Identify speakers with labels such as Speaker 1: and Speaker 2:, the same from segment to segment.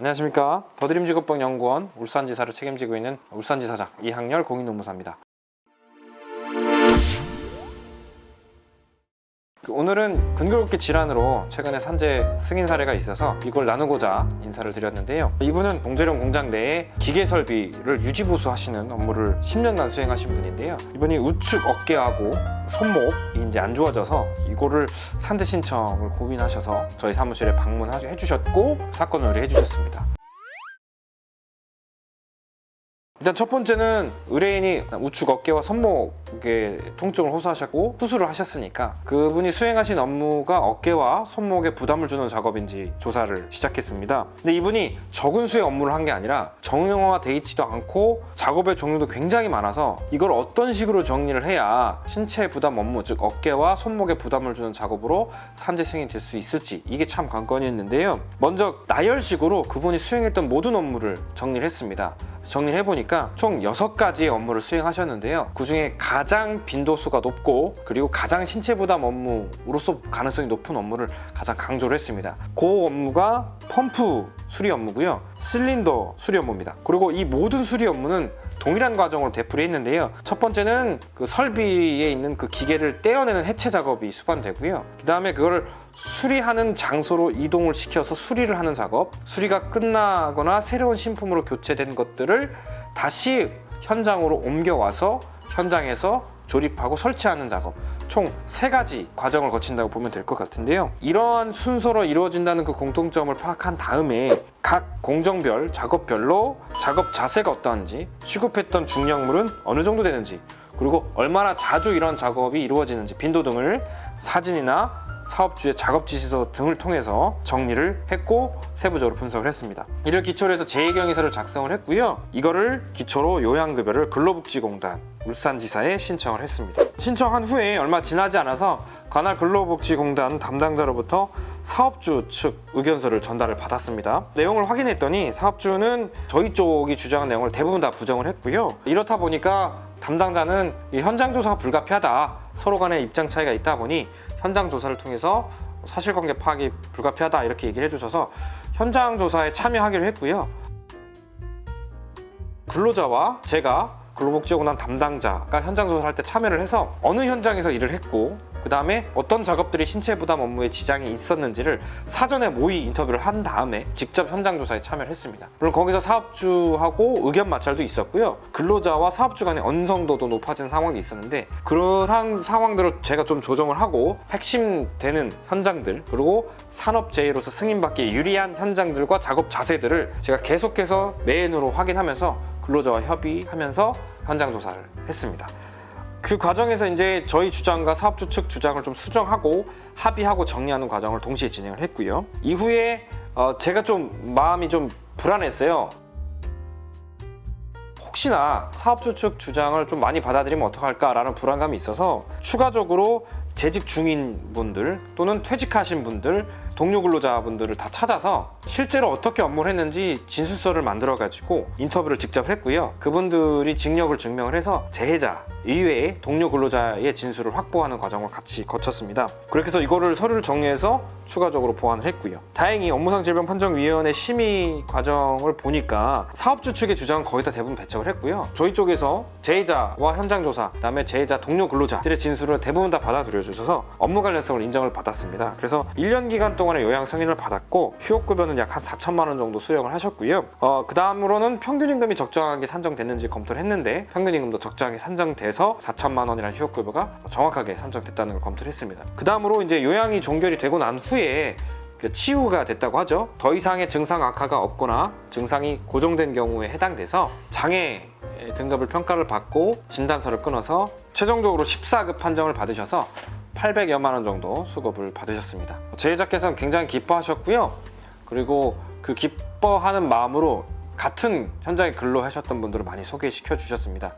Speaker 1: 안녕하십니까. 더드림직업병연구원 울산지사를 책임지고 있는 울산지사장 이학렬 공인노무사입니다. 그 오늘은 근골격계 질환으로 최근에 산재 승인 사례가 있어서 이걸 나누고자 인사를 드렸는데요. 이분은 동재령 공장 내에 기계 설비를 유지보수 하시는 업무를 10년간 수행하신 분인데요. 이분이 우측 어깨하고 손목이 이제 안 좋아져서 이거를 산재 신청을 고민하셔서 저희 사무실에 방문해 주셨고 사건 의뢰해 주셨습니다. 일단 첫 번째는 의뢰인이 우측 어깨와 손목에 통증을 호소하셨고 수술을 하셨으니까 그분이 수행하신 업무가 어깨와 손목에 부담을 주는 작업인지 조사를 시작했습니다. 근데 이분이 적은 수의 업무를 한 게 아니라 정형화돼 있지도 않고 작업의 종류도 굉장히 많아서 이걸 어떤 식으로 정리를 해야 신체 부담 업무 즉 어깨와 손목에 부담을 주는 작업으로 산재 승인이 될 수 있을지 이게 참 관건이었는데요. 먼저 나열식으로 그분이 수행했던 모든 업무를 정리를 했습니다. 정리를 해보니까 총 6가지의 업무를 수행하셨는데요. 그 중에 가장 빈도수가 높고 그리고 가장 신체 부담 업무로서 가능성이 높은 업무를 가장 강조를 했습니다. 그 업무가 펌프 수리 업무고요. 실린더 수리 업무입니다. 그리고 이 모든 수리 업무는 동일한 과정으로 되풀이 했는데요. 첫 번째는 그 설비에 있는 그 기계를 떼어내는 해체 작업이 수반되고요. 그 다음에 그거를 수리하는 장소로 이동을 시켜서 수리를 하는 작업, 수리가 끝나거나 새로운 신품으로 교체된 것들을 다시 현장으로 옮겨와서 현장에서 조립하고 설치하는 작업. 총 세 가지 과정을 거친다고 보면 될 것 같은데요. 이러한 순서로 이루어진다는 그 공통점을 파악한 다음에 각 공정별, 작업별로 작업 자세가 어떠한지, 취급했던 중량물은 어느 정도 되는지, 그리고 얼마나 자주 이런 작업이 이루어지는지 빈도 등을 사진이나 사업주의 작업 지시서 등을 통해서 정리를 했고 세부적으로 분석을 했습니다. 이를 기초로 해서 제2경위서를 작성을 했고요. 이거를 기초로 요양급여를 근로복지공단 울산지사에 신청을 했습니다. 신청한 후에 얼마 지나지 않아서 관할 근로복지공단 담당자로부터 사업주 측 의견서를 전달을 받았습니다. 내용을 확인했더니 사업주는 저희 쪽이 주장한 내용을 대부분 다 부정을 했고요. 이렇다 보니까 담당자는 이 현장 조사가 불가피하다. 서로 간의 입장 차이가 있다 보니 현장 조사를 통해서 사실관계 파악이 불가피하다 이렇게 얘기를 해주셔서 현장 조사에 참여하기로 했고요. 근로자와 제가 근로복지공단 담당자가 현장 조사할 때 참여를 해서 어느 현장에서 일을 했고 그 다음에 어떤 작업들이 신체 부담 업무에 지장이 있었는지를 사전에 모의 인터뷰를 한 다음에 직접 현장 조사에 참여를 했습니다. 물론 거기서 사업주하고 의견 마찰도 있었고요. 근로자와 사업주 간의 언성도도 높아진 상황이 있었는데 그러한 상황들을 제가 좀 조정을 하고 핵심 되는 현장들 그리고 산업재해로서 승인받기에 유리한 현장들과 작업 자세들을 제가 계속해서 메인으로 확인하면서 근로자와 협의하면서 현장 조사를 했습니다. 그 과정에서 이제 저희 주장과 사업주 측 주장을 좀 수정하고 합의하고 정리하는 과정을 동시에 진행을 했고요. 이후에 어, 제가 좀 마음이 좀 불안했어요. 혹시나 사업주 측 주장을 좀 많이 받아들이면 어떡할까라는 불안감이 있어서 추가적으로 재직 중인 분들 또는 퇴직하신 분들 동료 근로자분들을 다 찾아서 실제로 어떻게 업무를 했는지 진술서를 만들어 가지고 인터뷰를 직접 했고요. 그분들이 직력을 증명을 해서 재해자 이외에 동료 근로자의 진술을 확보하는 과정을 같이 거쳤습니다. 그렇게 해서 이거를 서류를 정리해서 추가적으로 보완을 했고요. 다행히 업무상 질병 판정위원회 심의 과정을 보니까 사업주 측의 주장은 거의 다 대부분 배척을 했고요. 저희 쪽에서 재해자와 현장 조사, 그다음에 재해자 동료 근로자들의 진술을 대부분 다 받아들여 주셔서 업무 관련성을 인정을 받았습니다. 그래서 1년 기간 동안 의 요양 승인을 받았고 휴업급여는 약 한 4천만 원 정도 수령을 하셨고요. 어, 그 다음으로는 평균 임금이 적정하게 산정됐는지 검토를 했는데 평균 임금도 적정하게 산정돼서 4천만 원이라는 휴업급여가 정확하게 산정됐다는 걸 검토를 했습니다. 그 다음으로 이제 요양이 종결이 되고 난 후에 그 치유가 됐다고 하죠. 더 이상의 증상 악화가 없거나 증상이 고정된 경우에 해당돼서 장애 등급을 평가를 받고 진단서를 끊어서 최종적으로 14급 판정을 받으셔서 800여만 원 정도 수급을 받으셨습니다. 제작께서는 굉장히 기뻐하셨고요. 그리고 그 기뻐하는 마음으로 같은 현장에 근로하셨던 분들을 많이 소개시켜 주셨습니다.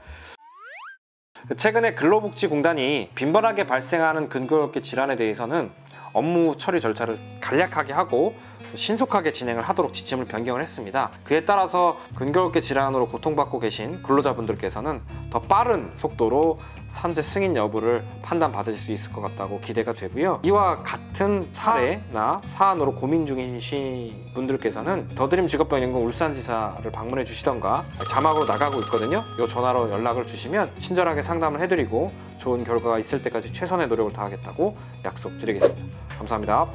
Speaker 1: 최근에 근로복지공단이 빈번하게 발생하는 근거롭게 질환에 대해서는 업무 처리 절차를 간략하게 하고 신속하게 진행을 하도록 지침을 변경을 했습니다. 그에 따라서 근거롭게 질환으로 고통받고 계신 근로자분들께서는 더 빠른 속도로 산재 승인 여부를 판단 받으실 수 있을 것 같다고 기대가 되고요. 이와 같은 사례나 사안으로 고민 중이신 분들께서는 더드림 직업병연금 울산지사를 방문해 주시던가 자막으로 나가고 있거든요. 이 전화로 연락을 주시면 친절하게 상담을 해드리고 좋은 결과가 있을 때까지 최선의 노력을 다하겠다고 약속드리겠습니다. 감사합니다.